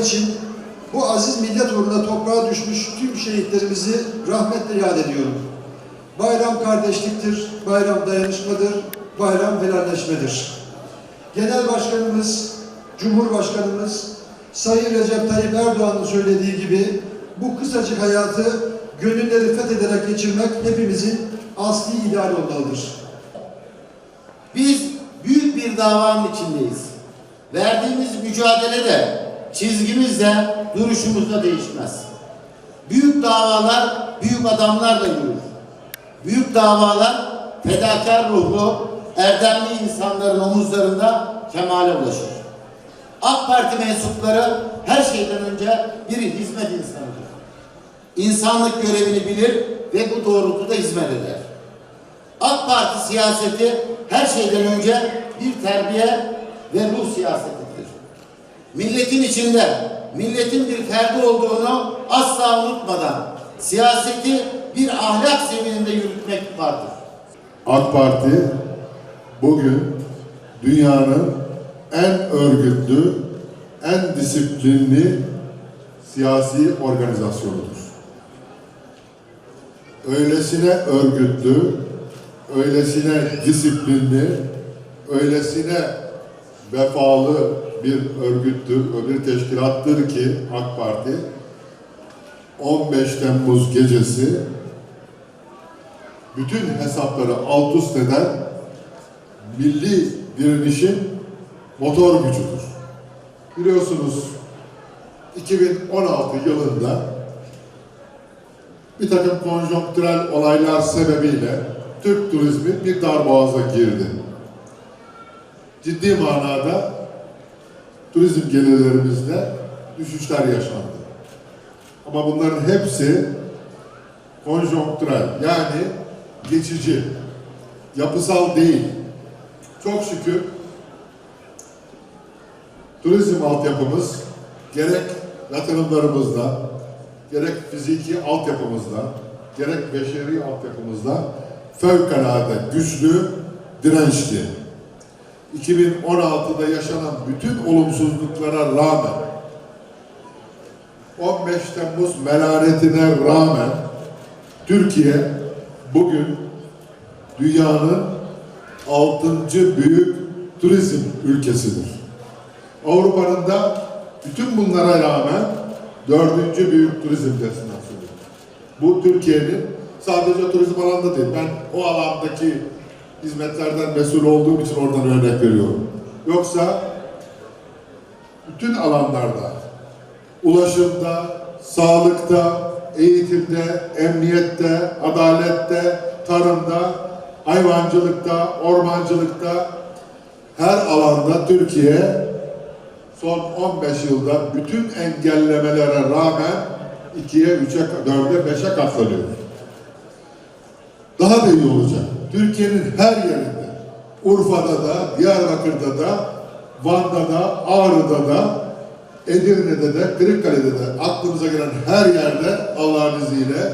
için bu aziz millet uğruna toprağa düşmüş tüm şehitlerimizi rahmetle yad ediyorum. Bayram kardeşliktir, bayram dayanışmadır, bayram helalleşmedir. Genel Başkanımız, Cumhurbaşkanımız Sayın Recep Tayyip Erdoğan'ın söylediği gibi bu kısacık hayatı gönülleri fethederek geçirmek hepimizin asli ideal olmalıdır. Biz büyük bir davanın içindeyiz. Verdiğimiz mücadele de, çizgimiz de, duruşumuz da değişmez. Büyük davalar, büyük adamlarla yürür. Büyük davalar, fedakar ruhlu, erdemli insanların omuzlarında kemale ulaşır. AK Parti mensupları her şeyden önce bir hizmet insanıdır. İnsanlık görevini bilir ve bu doğrultuda hizmet eder. AK Parti siyaseti her şeyden önce bir terbiye ve ruh siyasetidir. Milletin içinde, milletin bir ferdi olduğunu asla unutmadan siyaseti bir ahlak zemininde yürütmek vardır. AK Parti bugün dünyanın en örgütlü, en disiplinli siyasi organizasyonudur. Öylesine örgütlü, öylesine disiplinli, öylesine vefalı bir örgüttür, bir teşkilattır ki AK Parti 15 Temmuz gecesi bütün hesapları alt üst eden milli direnişin motor gücüdür. Biliyorsunuz 2016 yılında bir takım konjonktürel olaylar sebebiyle Türk turizmi bir darboğaza girdi. Ciddi manada turizm gelirlerimizde düşüşler yaşandı. Ama bunların hepsi konjonktürel yani geçici, yapısal değil. Çok şükür turizm altyapımız gerek yatırımlarımızda, gerek fiziki altyapımızda, gerek beşeri altyapımızda fevkalade güçlü, dirençli. 2016'da yaşanan bütün olumsuzluklara rağmen 15 Temmuz melaretine rağmen Türkiye bugün dünyanın altıncı büyük turizm ülkesidir. Avrupa'nın da bütün bunlara rağmen dördüncü büyük turizm destinasyonu. Bu Türkiye'nin sadece turizm alanında değil. Ben o alandaki hizmetlerden mesul olduğum için oradan örnek veriyorum. Yoksa bütün alanlarda ulaşımda, sağlıkta, eğitimde, emniyette, adalette, tarımda, hayvancılıkta, ormancılıkta her alanda Türkiye son 15 yılda bütün engellemelere rağmen 2'ye, 3'e, 4'e, 5'e katlanıyor. Daha da iyi olacak. Türkiye'nin her yerinde, Urfa'da da, Diyarbakır'da da, Van'da da, Ağrı'da da, Edirne'de de, Kırıkkale'de de aklımıza gelen her yerde Allah'ın izniyle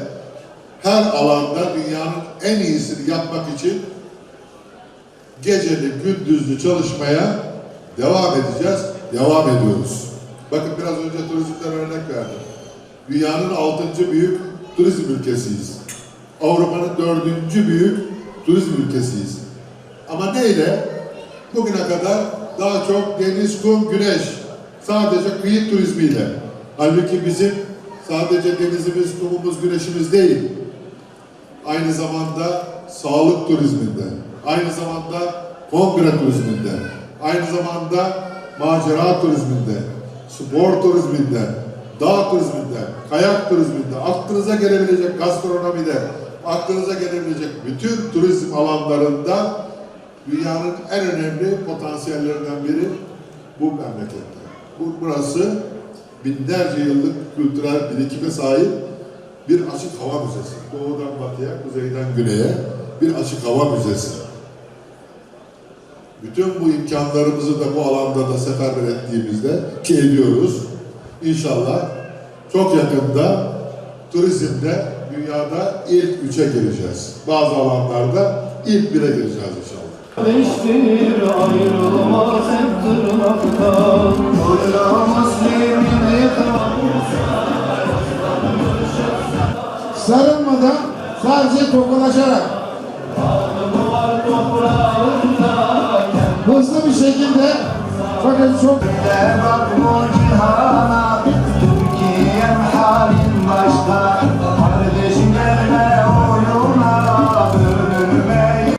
her alanda dünyanın en iyisini yapmak için geceli gündüzlü çalışmaya devam edeceğiz, devam ediyoruz. Bakın biraz önce turizmden örnek verdim. Dünyanın altıncı büyük turizm ülkesiyiz. Avrupa'nın dördüncü büyük turizm ülkesiyiz. Ama neyle? Bugüne kadar daha çok deniz, kum, güneş, sadece kıyı turizmiyle. Halbuki bizim sadece denizimiz, kumumuz, güneşimiz değil. Aynı zamanda sağlık turizminde, aynı zamanda kongre turizminde, aynı zamanda macera turizminde, spor turizminde, dağ turizminde, kayak turizminde, aklınıza gelebilecek gastronomide, aklınıza gelebilecek bütün turizm alanlarında dünyanın en önemli potansiyellerinden biri bu memlekette. Bu, burası binlerce yıllık kültürel birikime sahip bir açık hava müzesi. Doğudan batıya, kuzeyden güneye bir açık hava müzesi. Bütün bu imkanlarımızı da bu alanda da seferber ettiğimizde ki ediyoruz. İnşallah çok yakında turizmde dünyada ilk üçe gireceğiz. Bazı alanlarda ilk bire gireceğiz inşallah. Beştir ayrılmaz hep tırnaktan Oyramaz yemin sarılmadan sadece tokalaşarak hızlı bir şekilde bakın çok